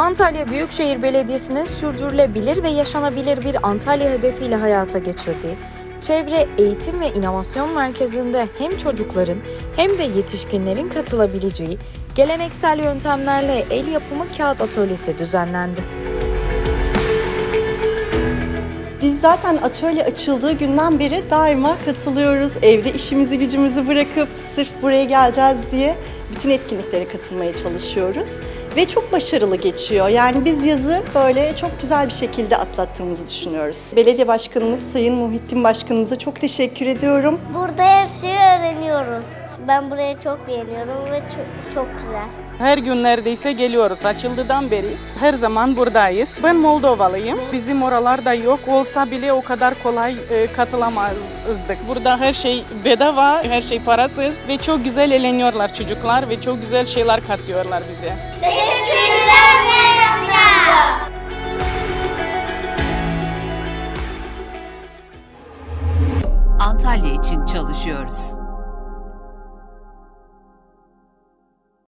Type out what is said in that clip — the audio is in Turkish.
Antalya Büyükşehir Belediyesi'nin sürdürülebilir ve yaşanabilir bir Antalya hedefiyle hayata geçirdiği Çevre Eğitim ve İnovasyon Merkezi'nde hem çocukların hem de yetişkinlerin katılabileceği geleneksel yöntemlerle el yapımı kağıt atölyesi düzenlendi. Biz zaten atölye açıldığı günden beri daima katılıyoruz. Evde işimizi gücümüzü bırakıp sırf buraya geleceğiz diye bütün etkinliklere katılmaya çalışıyoruz. Ve çok başarılı geçiyor. Yani biz yazı böyle çok güzel bir şekilde atlattığımızı düşünüyoruz. Belediye Başkanımız Sayın Muhittin Başkanımıza çok teşekkür ediyorum. Burada her şeyi öğreniyoruz. Ben burayı çok beğeniyorum ve çok, çok güzel. Her gün neredeyse geliyoruz açıldığından beri. Her zaman buradayız. Ben Moldovalıyım. Bizim oralarda yok olsa bile o kadar kolay e, katılamazdık. Burada her şey bedava, her şey parasız ve çok güzel eğleniyorlar çocuklar ve çok güzel şeyler katıyorlar bize. Antalya için çalışıyoruz.